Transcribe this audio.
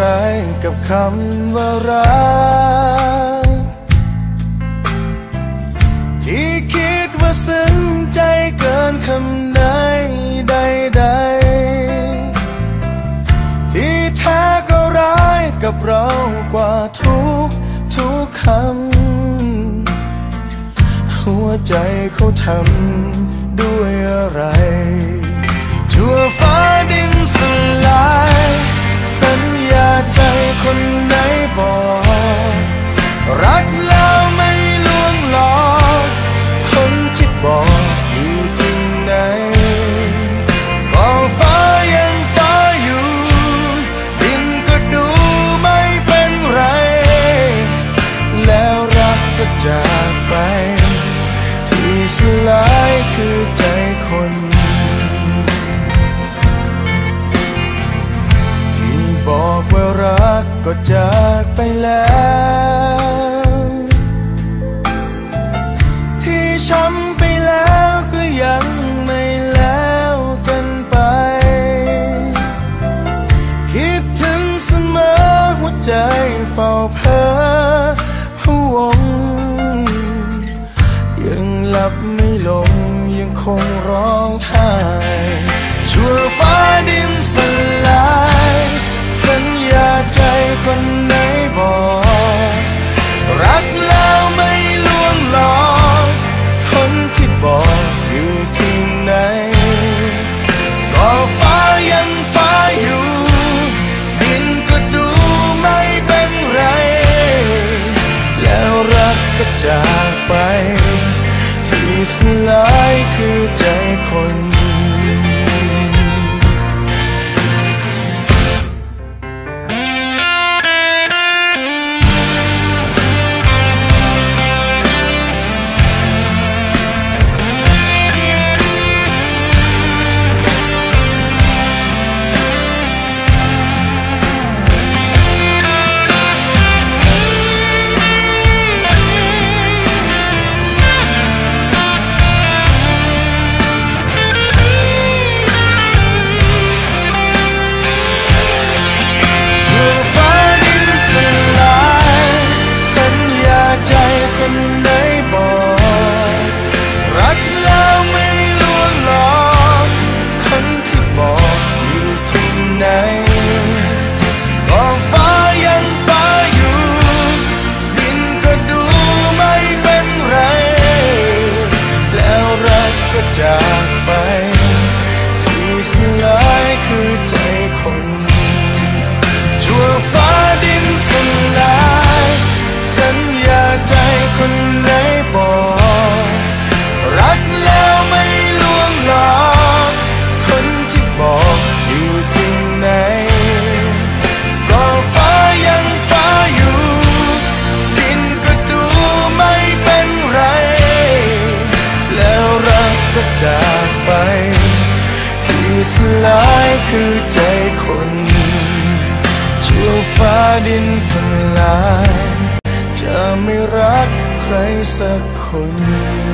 กับคำว่ารัก ที่คิดว่าซึ้งใจเกินคำไหนใดๆ ที่แท้ก็ร้ายกับเรากว่าทุกทุกคำ หัวใจเขาทำด้วยอะไร คือใจคน ที่บอกว่ารักก็จากไปแล้ว ที่ส ใจคนไหนบอก รักแล้วไม่ลวงหลอกคนที่บอกอยู่ที่ไหน ก็ฟ้ายังฟ้าอยู่ ดินก็ดูไม่เป็นไร แล้วรักก็จากไปที่สลายคือใจคนชั่วฟ้าดินสลาย ไม่รักใครสักคน